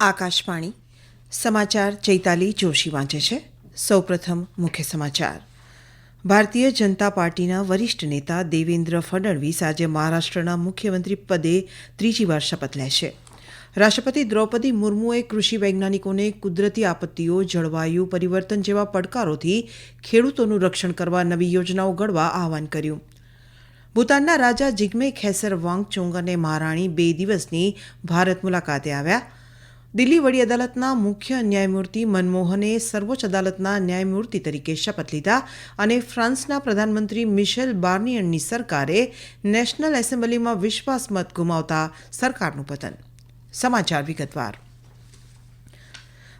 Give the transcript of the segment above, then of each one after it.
આકાશવાણી, સમાચાર ચૈતાલી જોશી વાંચે છે. સૌપ્રથમ મુખ્ય સમાચાર. ભારતીય જનતા પાર્ટીના વરિષ્ઠ નેતા દેવેન્દ્ર ફડણવીસ આજે મહારાષ્ટ્રના મુખ્યમંત્રી પદે ત્રીજી વાર શપથ લેશે રાષ્ટ્રપતિ દ્રૌપદી મુર્મુએ કૃષિ વૈજ્ઞાનિકોને કુદરતી આપત્તિઓ, જળવાયુ પરિવર્તન જેવા પડકારોથી ખેડૂતોનું રક્ષણ કરવા નવી યોજનાઓ ઘડવા આહવાન કર્યું. ભૂતાનના રાજા જિગ્મે ખેસર વાંગચુંગ અને મહારાણી બે દિવસની ભારત મુલાકાતે આવ્યા. દિલ્હી વડી અદાલતના મુખ્ય ન્યાયમૂર્તિ મનમોહને સર્વોચ્ચ અદાલતના ન્યાયમૂર્તિ તરીકે શપથ લીધા અને ફ્રાન્સના પ્રધાનમંત્રી મિશેલ બાર્નિયનની સરકારે નેશનલ એસેમ્બલીમાં વિશ્વાસ મત ગુમાવતા સરકારનું પતન. સમાચાર વિગતવાર.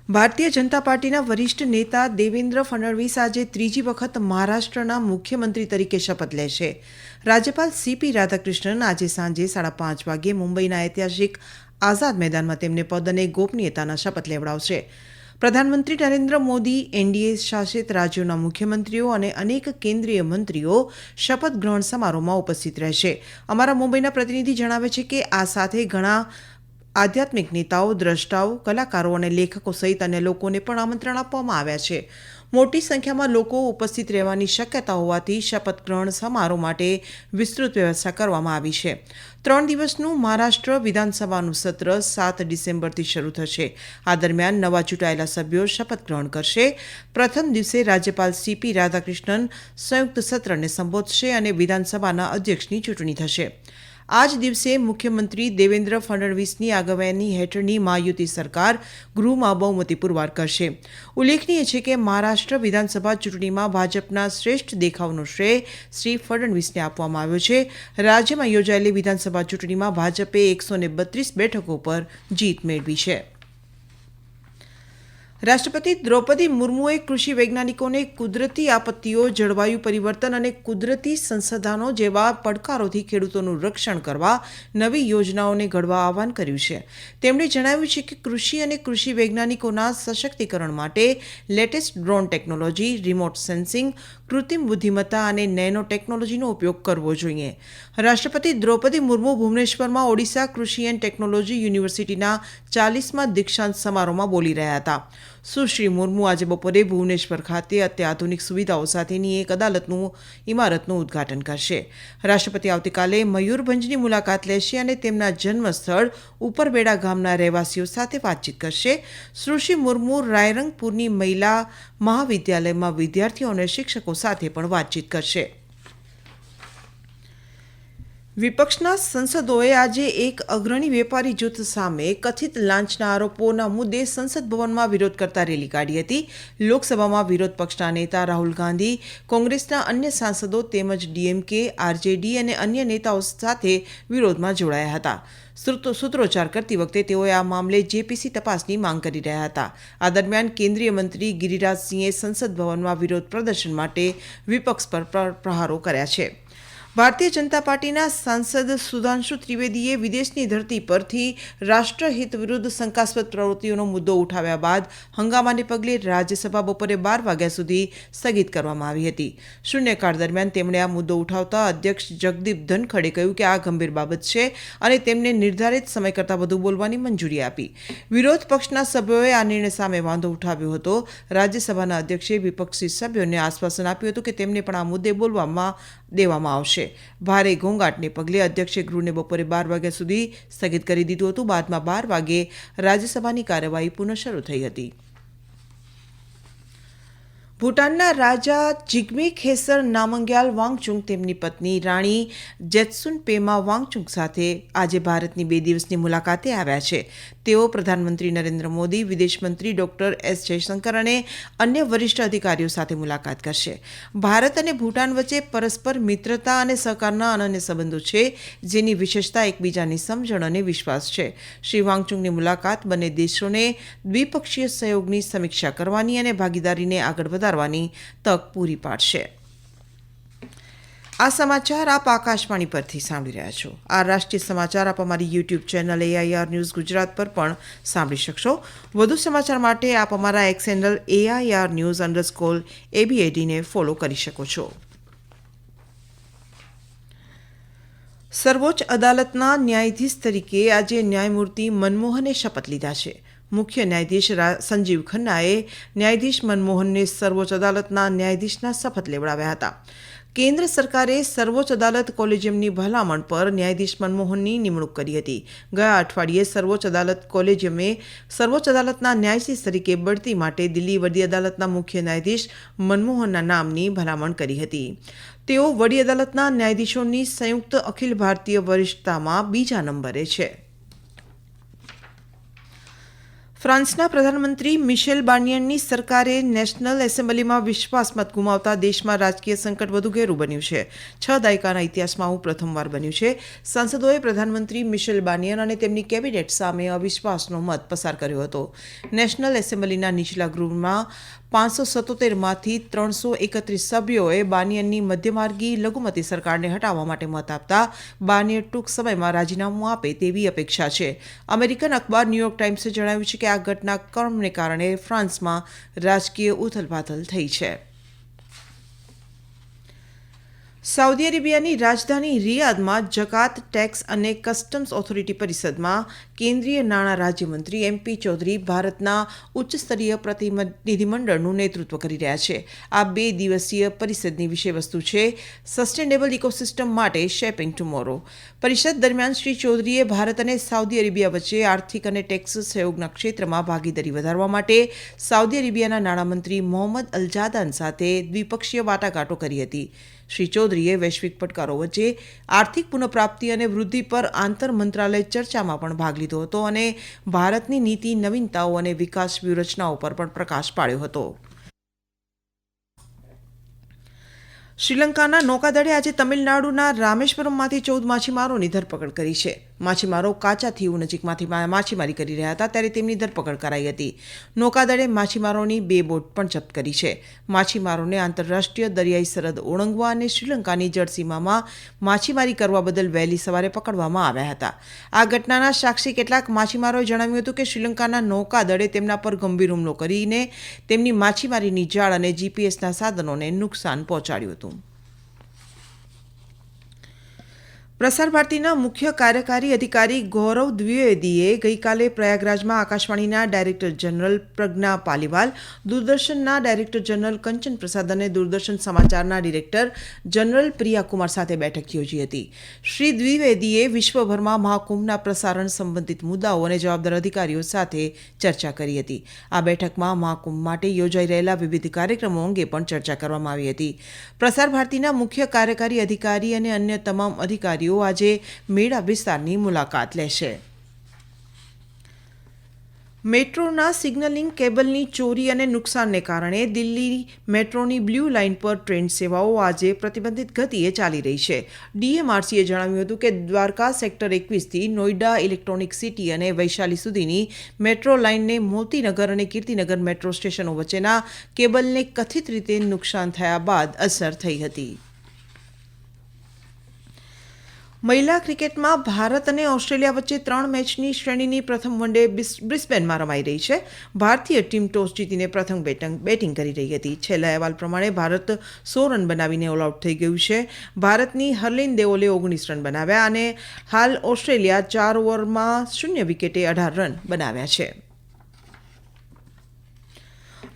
ભારતીય જનતા પાર્ટીના વરિષ્ઠ નેતા દેવેન્દ્ર ફડણવીસ આજે ત્રીજી વખત મહારાષ્ટ્રના મુખ્યમંત્રી તરીકે શપથ લેશે. રાજ્યપાલ સીપી રાધાકૃષ્ણન આજે સાંજે સાડા પાંચ વાગ્યે મુંબઈના ઐતિહાસિક આઝાદ મેદાનમાં તેમને પદ અને ગોપનીયતાના શપથ લેવડાવશે. પ્રધાનમંત્રી નરેન્દ્ર મોદી, એનડીએ શાસિત રાજ્યોના મુખ્યમંત્રીઓ અને અનેક કેન્દ્રીય મંત્રીઓ શપથ ગ્રહણ સમારોહમાં ઉપસ્થિત રહેશે. અમારા મુંબઈના પ્રતિનિધિ જણાવે છે કે આ સાથે ઘણા આધ્યાત્મિક નેતાઓ, દ્રષ્ટાઓ, કલાકારો અને લેખકો સહિત અન્ય લોકોને પણ આમંત્રણ આપવામાં આવ્યા છે. મોટી સંખ્યામાં લોકો ઉપસ્થિત રહેવાની શક્યતા હોવાથી શપથ ગ્રહણ સમારોહ માટે વિસ્તૃત વ્યવસ્થા કરવામાં આવી છે. ત્રણ દિવસનું મહારાષ્ટ્ર વિધાનસભાનું સત્ર સાત ડિસેમ્બરથી શરૂ થશે. આ દરમિયાન નવા ચૂંટાયેલા સભ્યો શપથ ગ્રહણ કરશે. પ્રથમ દિવસે રાજ્યપાલ સીપી રાધાકૃષ્ણન સંયુક્ત સત્રને સંબોધશે અને વિધાનસભાના અધ્યક્ષની ચૂંટણી થશે. આ જ દિવસે મુખ્યમંત્રી દેવેન્દ્ર ફડણવીસની આગેવાની હેઠળની મહાયુતિ સરકાર ગૃહમાં બહુમતી પુરવાર કરશે. ઉલ્લેખનીય છે કે મહારાષ્ટ્ર વિધાનસભા ચૂંટણીમાં ભાજપના શ્રેષ્ઠ દેખાવનો શ્રેય શ્રી ફડણવીસને આપવામાં આવ્યો છે. રાજ્યમાં યોજાયેલી વિધાનસભા ચૂંટણીમાં ભાજપે એકસો બત્રીસ બેઠકો પર જીત મેળવી છે. રાષ્ટ્રપતિ દ્રૌપદી મુર્મુએ કૃષિ વૈજ્ઞાનિકોને કુદરતી આપત્તિઓ, જળવાયુ પરિવર્તન અને કુદરતી સંસાધનો જેવા પડકારોથી ખેડૂતોનું રક્ષણ કરવા નવી યોજનાઓને ઘડવા આહવાન કર્યું છે. તેમણે જણાવ્યું છે કે કૃષિ અને કૃષિ વૈજ્ઞાનિકોના સશક્તિકરણ માટે latest drone technology, remote sensing, કૃત્રિમ બુદ્ધિમત્તા અને નેનો ટેકનોલોજીનો ઉપયોગ કરવો જોઈએ. રાષ્ટ્રપતિ દ્રૌપદી મુર્મુ ભુવનેશ્વરમાં ઓડિશા કૃષિ એન્ડ ટેકનોલોજી યુનિવર્સિટીના ચાલીસમાં દીક્ષાંત સમારોહમાં બોલી રહ્યા હતા. સુશ્રી મુર્મુ આજે બપોરે ભુવનેશ્વર ખાતે અત્યાધુનિક સુવિધાઓ સાથેની એક અદાલતનું ઇમારતનું ઉદ્ઘાટન કરશે. રાષ્ટ્રપતિ આવતીકાલે મયુરભંજની મુલાકાત લેશે અને તેમના જન્મસ્થળ ઉપરબેડા ગામના રહેવાસીઓ સાથે વાતચીત કરશે. સુશ્રી મુર્મુ રાયરંગપુરની મહિલા મહાવિદ્યાલયમાં વિદ્યાર્થીઓ અને શિક્ષકો સાથે પણ વાતચીત કરશે. વિપક્ષના સંસદોએ આજે એક અગ્રણી વેપારી જૂથ સામે કથિત લાંચના આરોપોના મુદ્દે સંસદ ભવનમાં વિરોધ કરતા રેલી કાઢી હતી. લોકસભામાં વિરોધ પક્ષના નેતા રાહુલ ગાંધી, કોંગ્રેસના અન્ય સાંસદો તેમજ ડીએમકે, આરજેડી અને અન્ય નેતાઓ સાથે વિરોધમાં જોડાયા હતા. સૂત્રોચ્ચાર કરતી વખતે તેઓએ આ મામલે જેપીસી તપાસની માંગ કરી રહ્યા હતા. આ દરમિયાન કેન્દ્રીય મંત્રી ગિરિરાજસિંહે સંસદ ભવનમાં વિરોધ પ્રદર્શન માટે વિપક્ષ પર પ્રહારો કર્યા છે. ભારતીય જનતા પાર્ટીના સાંસદ સુધાંશુ ત્રિવેદીએ વિદેશની ધરતી પરથી રાષ્ટ્રહિત વિરુદ્ધ શંકાસ્પદ પ્રવૃત્તિઓનો મુદ્દો ઉઠાવ્યા બાદ હંગામાને પગલે રાજ્યસભા બપોરે બાર વાગ્યા સુધી સ્થગિત કરવામાં આવી હતી. શૂન્યકાળ દરમિયાન તેમણે આ મુદ્દો ઉઠાવતા અધ્યક્ષ જગદીપ ધનખડે કહ્યું કે આ ગંભીર બાબત છે અને તેમને નિર્ધારિત સમય કરતાં વધુ બોલવાની મંજૂરી આપી. વિરોધ પક્ષના સભ્યોએ આ નિર્ણય સામે વાંધો ઉઠાવ્યો હતો. રાજ્યસભાના અધ્યક્ષે વિપક્ષી સભ્યોને આશ્વાસન આપ્યું હતું કે તેમને પણ આ મુદ્દે બોલવામાં દેવામાં આવશે. ભારે ઘોંઘાટને પગલે અધ્યક્ષે ગૃહને બપોરે બાર વાગ્યા સુધી સ્થગિત કરી દીધું હતું. બાદમાં બાર વાગે રાજ્યસભાની કાર્યવાહી પુનઃ શરૂ થઈ હતી. ભૂટાનના રાજા જિગ્મી ખેસર નામંગ્યાલ વાંગચુંગ તેમની પત્ની રાણી જેત્સુન પેમા વાંગચુંગ સાથે આજે ભારતની બે દિવસની મુલાકાતે આવ્યા છે. તેઓ પ્રધાનમંત્રી નરેન્દ્ર મોદી વિદેશમંત્રી ડોક્ટર એસ જયશંકર અને અન્ય વરિષ્ઠ અધિકારીઓ સાથે મુલાકાત કરશે. ભારત અને ભૂટાન વચ્ચે પરસ્પર મિત્રતા અને સહકારના અનન્ય સંબંધો છે, જેની વિશેષતા એકબીજાની સમજણ અને વિશ્વાસ છે. શ્રી વાંગચુંગની મુલાકાત બંને દેશોને દ્વિપક્ષીય સહયોગની સમીક્ષા કરવાની અને ભાગીદારીને આગળ વધારવાની તક પૂરી પાડશે. આ સમાચાર આપ આકાશવાણી પરથી સાંભળી રહ્યા છો. આ રાષ્ટ્રીય સમાચાર આપ અમારી YouTube channel AIR news Gujarat પર પણ સાંભળી શકશો. વધુ સમાચાર માટે આપ અમારા X handle AIR news underscore એબીએડીને follow કરી શકો છો. સર્વોચ્ચ અદાલતના ન્યાયાધીશ તરીકે આજે ન્યાયમૂર્તિ મનમોહને શપથ લીધા છે. મુખ્ય ન્યાયાધીશ સંજીવ ખન્નાએ ન્યાયાધીશ મનમોહનને સર્વોચ્ચ અદાલતના ન્યાયાધીશના શપથ લેવડાવ્યા હતા. કેન્દ્ર સરકારે સર્વોચ્ચ અદાલત કોલેજિયમની ભલામણ પર ન્યાયાધીશ મનમોહનની નિમણૂક કરી હતી. ગયા અઠવાડિયે સર્વોચ્ચ અદાલત કોલેજિયમે સર્વોચ્ચ અદાલતના ન્યાયાધીશ તરીકે બઢતી માટે દિલ્હી વડી અદાલતના મુખ્ય ન્યાયાધીશ મનમોહનના નામની ભલામણ કરી હતી. તેઓ વડી અદાલતના ન્યાયાધીશોની સંયુક્ત અખિલ ભારતીય વરિષ્ઠતામાં બીજા નંબરે છે. ફ્રાન્સના પ્રધાનમંત્રી મિશેલ બાર્નિયનની સરકારે નેશનલ એસેમ્બલીમાં વિશ્વાસ મત ગુમાવતા દેશમાં રાજકીય સંકટ વધુ ઘેરું બન્યું છે. છ દાયકાના ઇતિહાસમાં આવું પ્રથમવાર બન્યું છે. સાંસદોએ પ્રધાનમંત્રી મિશેલ બાર્નિયન અને તેમની કેબિનેટ સામે અવિશ્વાસનો મત પસાર કર્યો હતો. નેશનલ એસેમ્બલીના નીચલા ગૃહમાં પાંચસો સત્તોતેરમાંથી ત્રણસો એકત્રીસ સભ્યોએ બાનિયનની મધ્યમાર્ગી લઘુમતી સરકારને હટાવવા માટે મત આપતા બાનિયન ટૂંક સમયમાં રાજીનામું આપે તેવી અપેક્ષા છે. અમેરિકન અખબાર ન્યૂયોર્ક ટાઈમ્સે જણાવ્યું છે કે આ ઘટનાક્રમને કારણે ફ્રાન્સમાં રાજકીય ઉથલપાથલ થઈ છે. સાઉદી અરેબિયાની રાજધાની રિયાદમાં જકાત ટેક્સ અને કસ્ટમ્સ ઓથોરિટી પરિષદમાં કેન્દ્રીય નાણાં રાજ્યમંત્રી એમપી ચૌધરી ભારતના ઉચ્ચસ્તરીય પ્રતિનિધિમંડળનું નેતૃત્વ કરી રહ્યા છે. આ બે દિવસીય પરિષદની વિષયવસ્તુ છે સસ્ટેનેબલ ઇકોસિસ્ટમ માટે શેપિંગ ટુમોરો. પરિષદ દરમિયાન શ્રી ચૌધરીએ ભારત અને સાઉદી અરેબિયા વચ્ચે આર્થિક અને ટેક્સ સહયોગના ક્ષેત્રમાં ભાગીદારી વધારવા માટે સાઉદી અરેબિયાના નાણામંત્રી મોહમ્મદ અલજાદાન સાથે દ્વિપક્ષીય વાટાઘાટો કરી હતી. શ્રી ચૌધરીએ વૈશ્વિક પડકારો વચ્ચે આર્થિક પુનઃપ્રાપ્તિ અને વૃદ્ધિ પર આંતર મંત્રાલય ચર્ચામાં પણ ભાગ લીધો હતો અને ભારતની નીતિ નવીનતાઓ અને વિકાસ વ્યૂહરચનાઓ પર પણ પ્રકાશ પાડ્યો હતો. શ્રીલંકાના નૌકાદળે આજે તમિલનાડુના રામેશ્વરમમાંથી ચૌદ માછીમારોની ધરપકડ કરી છે. માછીમારો કાચા થીવ નજીકમાંથી માછીમારી કરી રહ્યા હતા ત્યારે તેમની ધરપકડ કરાઈ હતી. નૌકાદળે માછીમારોની બે બોટ પણ જપ્ત કરી છે. માછીમારોને આંતરરાષ્ટ્રીય દરિયાઈ સરહદ ઓળંગવા અને શ્રીલંકાની જળસીમામાં માછીમારી કરવા બદલ વહેલી સવારે પકડવામાં આવ્યા હતા. આ ઘટનાના સાક્ષી કેટલાક માછીમારોએ જણાવ્યું હતું કે શ્રીલંકાના નૌકાદળે તેમના પર ગંભીર હુમલો કરીને તેમની માછીમારીની જાળ અને જીપીએસના સાધનોને નુકસાન પહોંચાડ્યું હતું. પ્રસાર ભારતીના મુખ્ય કાર્યકારી અધિકારી ગૌરવ દ્વિવેદીએ ગઈકાલે પ્રયાગરાજમાં આકાશવાણીના ડાયરેક્ટર જનરલ પ્રજ્ઞા પાલીવાલ, દૂરદર્શનના ડાયરેક્ટર જનરલ કંચન પ્રસાદ અને દૂરદર્શન સમાચારના ડિરેક્ટર જનરલ પ્રિયાકુમાર સાથે બેઠક યોજી હતી. શ્રી દ્વિવેદીએ વિશ્વભરમાં મહાકુંભના પ્રસારણ સંબંધિત મુદ્દાઓ અને જવાબદાર અધિકારીઓ સાથે ચર્ચા કરી હતી. આ બેઠકમાં મહાકુંભ માટે યોજાઈ રહેલા વિવિધ કાર્યક્રમો અંગે પણ ચર્ચા કરવામાં આવી હતી. પ્રસાર ભારતીના મુખ્ય કાર્યકારી અધિકારી અને અન્ય તમામ અધિકારીઓ આજે મેળા વિસ્તારની મુલાકાત લેશે. મેટ્રોના સિગ્નલિંગ કેબલની ચોરી અને નુકસાનને કારણે દિલ્હી મેટ્રોની બ્લુ લાઇન પર ટ્રેન સેવાઓ આજે પ્રતિબંધિત ગતિએ ચાલી રહી છે. ડીએમઆરસીએ જણાવ્યું હતું કે દ્વારકા સેક્ટર એકવીસથી નોઈડા ઇલેક્ટ્રોનિક સિટી અને વૈશાલી સુધીની મેટ્રો લાઇનને મોતીનગર અને કીર્તિનગર મેટ્રો સ્ટેશનો વચ્ચેના કેબલને કથિત રીતે નુકસાન થયા બાદ અસર થઈ હતી. મહિલા ક્રિકેટમાં ભારત અને ઓસ્ટ્રેલિયા વચ્ચે ત્રણ મેચની શ્રેણીની પ્રથમ વનડે બ્રિસ્બેનમાં રમાઈ રહી છે. ભારતીય ટીમ ટોસ જીતીને પ્રથમ બેટિંગ બેટિંગ કરી રહી હતી. છેલ્લા અહેવાલ પ્રમાણે ભારત સો રન બનાવીને ઓલ આઉટ થઈ ગયું છે. ભારતની હરલિન દેઓલે ઓગણીસ રન બનાવ્યા અને હાલ ઓસ્ટ્રેલિયા ચાર ઓવરમાં શૂન્ય વિકેટે અઢાર રન બનાવ્યા છે.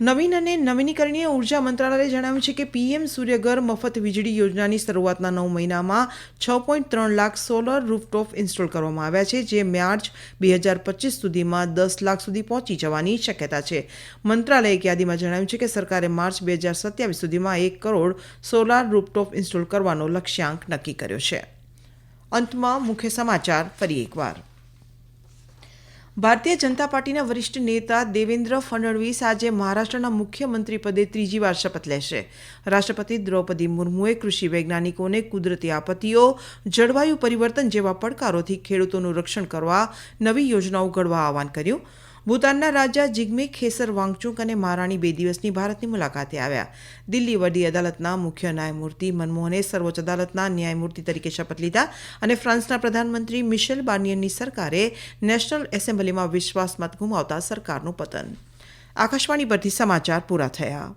નવીન અને નવીનીકરણીય ઊર્જા મંત્રાલયે જણાવ્યું છે કે પીએમ સૂર્યઘર મફત વીજળી યોજનાની શરૂઆતના નવ મહિનામાં છ પોઈન્ટ ત્રણ લાખ સોલર રૂફટોપ ઇન્સ્ટોલ કરવામાં આવ્યા છે, જે માર્ચ બે હજાર પચીસ સુધીમાં દસ લાખ સુધી પહોંચી જવાની શક્યતા છે. મંત્રાલયે એક યાદીમાં જણાવ્યું છે કે સરકારે માર્ચ બે હજાર સત્યાવીસ સુધીમાં એક કરોડ સોલાર રૂફટોપ ઇન્સ્ટોલ કરવાનો લક્ષ્યાંક નક્કી કર્યો છે. અંતમાં મુખ્ય સમાચાર ફરી એકવાર. ભારતીય જનતા પાર્ટીના વરિષ્ઠ નેતા દેવેન્દ્ર ફડણવીસ આજે મહારાષ્ટ્રના મુખ્યમંત્રી પદે ત્રીજી વાર શપથ લેશે. રાષ્ટ્રપતિ દ્રૌપદી મુર્મુએ કૃષિ વૈજ્ઞાનિકોને કુદરતી આપત્તિઓ, જળવાયુ પરિવર્તન જેવા પડકારોથી ખેડૂતોનું રક્ષણ કરવા નવી યોજનાઓ ઘડવા આહવાન કર્યું. ભૂતાનના રાજા જિગ્મે ખેસર વાંગચુક અને મહારાણી બે દિવસની ભારતની મુલાકાતે આવ્યા. દિલ્હી વડી અદાલતના મુખ્ય ન્યાયમૂર્તિ મનમોહને સર્વોચ્ચ અદાલતના ન્યાયમૂર્તિ તરીકે શપથ લીધા અને ફ્રાન્સના પ્રધાનમંત્રી મિશેલ બાર્નિયરની સરકારે નેશનલ એસેમ્બલીમાં વિશ્વાસ મત ગુમાવતા સરકારનું પતન. આકાશવાણી પરથી સમાચાર પૂરા થયા.